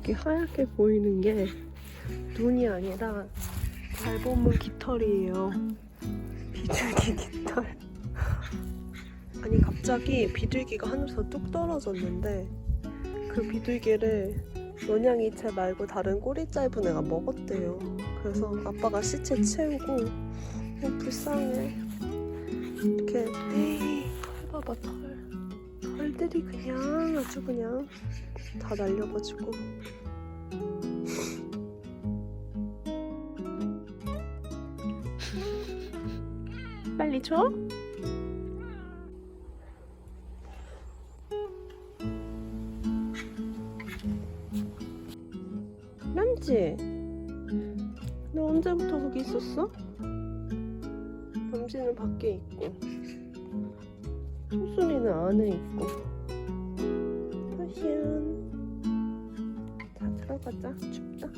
여기 하얗게 보이는 게 눈이 아니라 잘 보면 깃털이에요. 비둘기 깃털. 아니 갑자기 비둘기가 하늘에서 뚝 떨어졌는데 그 비둘기를 논양이채 말고 다른 꼬리 짧은 애가 먹었대요. 그래서 아빠가 시체 채우고 어, 불쌍해. 이렇게 에이 털 봐봐 털. 털들이 그냥 아주 그냥 다 날려가지고 빨리 줘. 람지, 너 언제부터 거기 있었어? 람지는 밖에 있고, 소순이는 안에 있고. 파시안. 자 들어가자. 춥다.